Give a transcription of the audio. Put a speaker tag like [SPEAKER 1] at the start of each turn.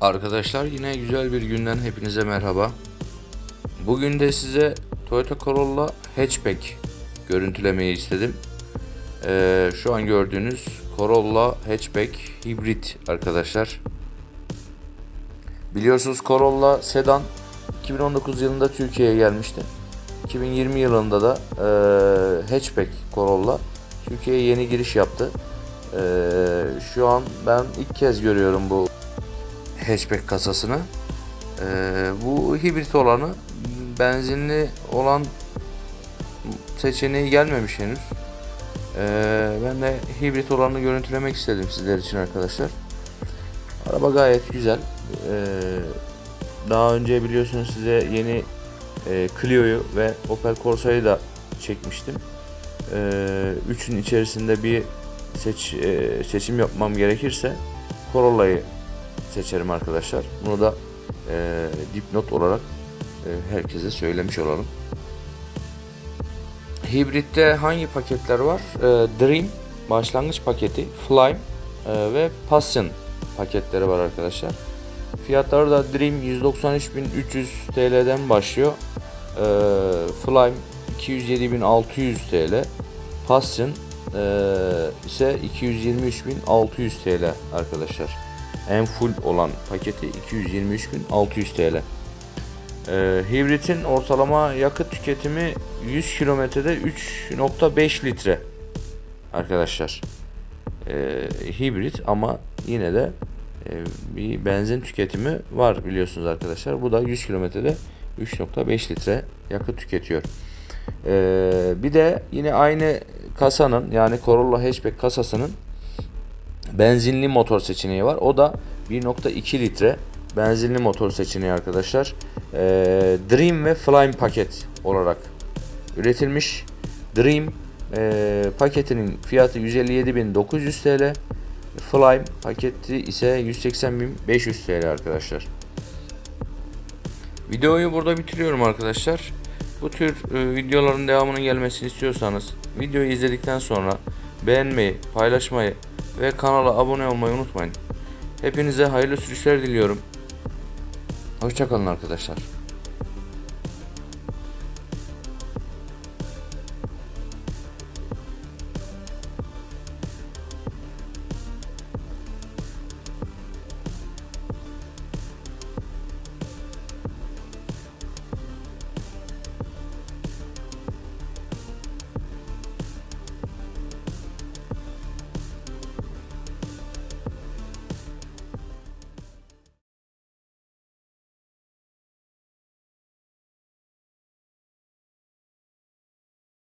[SPEAKER 1] Arkadaşlar yine güzel bir günden hepinize merhaba. Bugün de size Toyota Corolla Hatchback görüntülemeyi istedim. Ee, şu an gördüğünüz Corolla Hatchback hibrit arkadaşlar. Biliyorsunuz Corolla sedan 2019 yılında Türkiye'ye gelmişti. 2020 yılında da e, Hatchback Corolla Türkiye'ye yeni giriş yaptı. E, şu an ben ilk kez görüyorum bu hatchback kasasını. Ee, bu hibrit olanı benzinli olan seçeneği gelmemiş henüz. Ee, ben de hibrit olanı görüntülemek istedim sizler için arkadaşlar. Araba gayet güzel. Ee, daha önce biliyorsunuz size yeni e, Clio'yu ve Opel Corsa'yı da çekmiştim. Ee, üçün içerisinde bir seç, e, seçim yapmam gerekirse Corolla'yı seçerim arkadaşlar. Bunu da e, dipnot olarak e, herkese söylemiş olalım. Hibritte hangi paketler var? E, Dream başlangıç paketi, Flyme e, ve Passion paketleri var arkadaşlar. Fiyatları da Dream 193.300 TL'den başlıyor. E, Flyme 207.600 TL. Passion e, ise 223.600 TL arkadaşlar en full olan paketi 223.600 TL. Ee, hibritin ortalama yakıt tüketimi 100 kilometrede 3.5 litre arkadaşlar. Ee, hibrit ama yine de e, bir benzin tüketimi var biliyorsunuz arkadaşlar. Bu da 100 kilometrede 3.5 litre yakıt tüketiyor. Ee, bir de yine aynı kasanın yani Corolla Hatchback kasasının benzinli motor seçeneği var. O da 1.2 litre benzinli motor seçeneği arkadaşlar. Ee, Dream ve Flyme paket olarak üretilmiş. Dream e, paketinin fiyatı 157.900 TL. Flyme paketi ise 180.500 TL arkadaşlar. Videoyu burada bitiriyorum arkadaşlar. Bu tür e, videoların devamının gelmesini istiyorsanız videoyu izledikten sonra beğenmeyi, paylaşmayı ve kanala abone olmayı unutmayın. Hepinize hayırlı sürüşler diliyorum. Hoşçakalın arkadaşlar.